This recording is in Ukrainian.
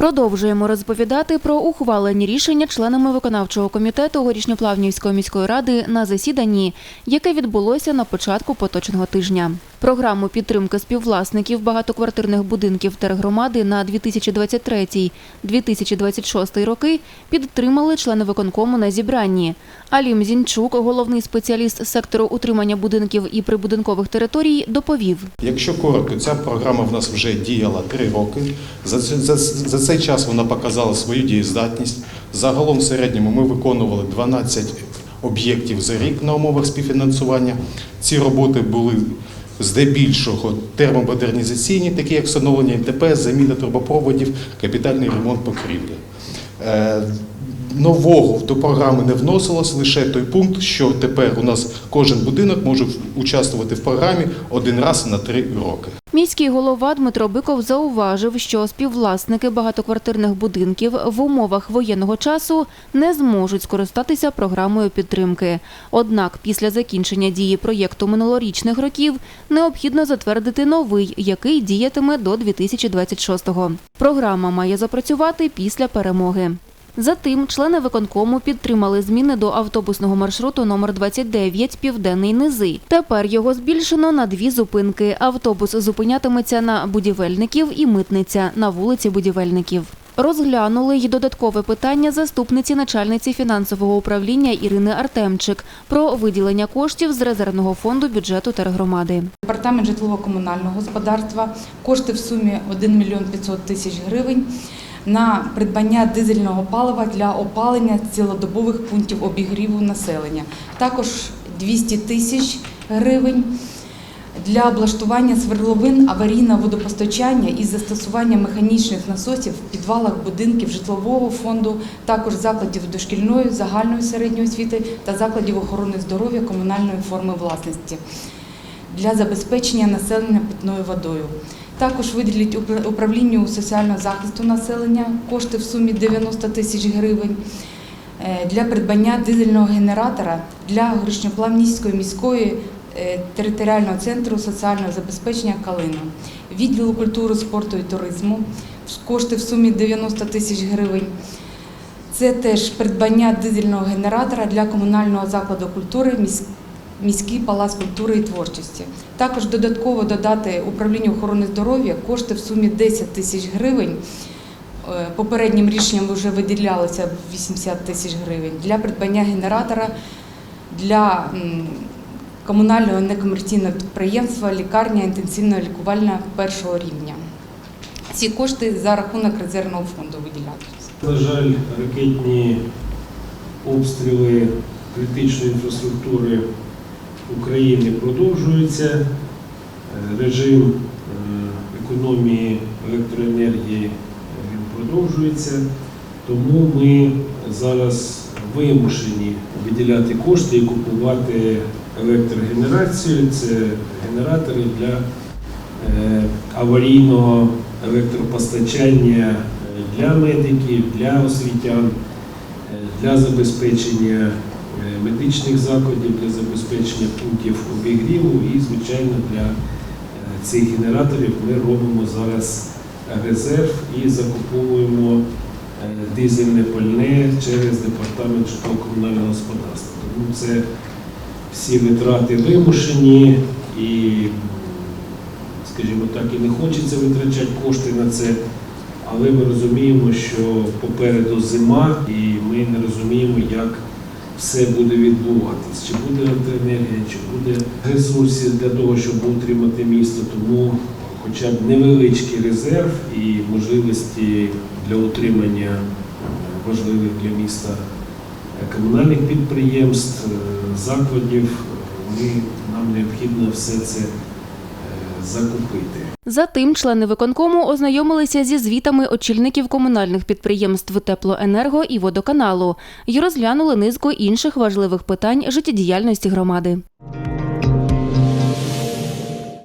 Продовжуємо розповідати про ухвалені рішення членами виконавчого комітету Горішньоплавнівської міської ради на засіданні, яке відбулося на початку поточного тижня. Програму підтримки співвласників багатоквартирних будинків тергромади на 2023-2026 роки підтримали члени виконкому на зібранні. Алім Зінчук, головний спеціаліст сектору утримання будинків і прибудинкових територій, доповів. Якщо коротко, ця програма в нас вже діяла три роки. За, за, за цей час вона показала свою дієздатність. Загалом в середньому ми виконували 12 об'єктів за рік на умовах співфінансування. Ці роботи були здебільшого термомодернізаційні, такі як встановлення НТП, заміна трубопроводів, капітальний ремонт покрівлі. Е, Нового до програми не вносилось лише той пункт, що тепер у нас кожен будинок може участвувати в програмі один раз на три роки. Міський голова Дмитро Биков зауважив, що співвласники багатоквартирних будинків в умовах воєнного часу не зможуть скористатися програмою підтримки. Однак після закінчення дії проєкту минулорічних років необхідно затвердити новий, який діятиме до 2026-го. Програма має запрацювати після перемоги. Затим члени виконкому підтримали зміни до автобусного маршруту номер 29 Південний Низи. Тепер його збільшено на дві зупинки. Автобус зупинятиметься на будівельників і митниця на вулиці будівельників. Розглянули й додаткове питання заступниці начальниці фінансового управління Ірини Артемчик про виділення коштів з резервного фонду бюджету тергромади. Департамент житлово-комунального господарства кошти в сумі 1 мільйон 500 тисяч гривень на придбання дизельного палива для опалення цілодобових пунктів обігріву населення. Також 200 тисяч гривень для облаштування свердловин аварійного водопостачання із застосуванням механічних насосів в підвалах будинків житлового фонду, також закладів дошкільної, загальної середньої освіти та закладів охорони здоров'я комунальної форми власності для забезпечення населення питною водою. Також виділить управлінню соціального захисту населення кошти в сумі 90 тисяч гривень е, для придбання дизельного генератора для Горішньоплавнівської міської е, територіального центру соціального забезпечення Калина, відділу культури, спорту і туризму кошти в сумі 90 тисяч гривень. Це теж придбання дизельного генератора для комунального закладу культури міс- міський палац культури і творчості. Також додатково додати управлінню охорони здоров'я кошти в сумі 10 тисяч гривень. Е, Попереднім рішенням вже виділялося 80 тисяч гривень для придбання генератора для комунального некомерційного підприємства лікарня інтенсивного лікувальна першого рівня. Ці кошти за рахунок резервного фонду виділятися. На жаль, ракетні обстріли критичної інфраструктури України продовжуються. Е, Режим е, економії електроенергії е, він продовжується. Тому ми зараз вимушені виділяти кошти і купувати електрогенерацію. Це генератори для аварійного електропостачання для медиків, для освітян, для забезпечення медичних закладів, для забезпечення пунктів обігріву і, звичайно, для е, цих генераторів ми робимо зараз резерв і закуповуємо е, дизельне пальне через департамент житлово-комунального господарства. Тому це всі витрати вимушені і, скажімо так, і не хочеться витрачати кошти на це. Але ми розуміємо, що попереду зима, і ми не розуміємо, як все буде відбуватись. Чи буде електроенергія, чи буде ресурсів для того, щоб утримати місто. Тому хоча б невеличкий резерв і можливості для утримання е, важливих для міста е, комунальних підприємств, е, закладів, ми, нам необхідно все це закупити. Затим члени виконкому ознайомилися зі звітами очільників комунальних підприємств теплоенерго і водоканалу і розглянули низку інших важливих питань життєдіяльності громади.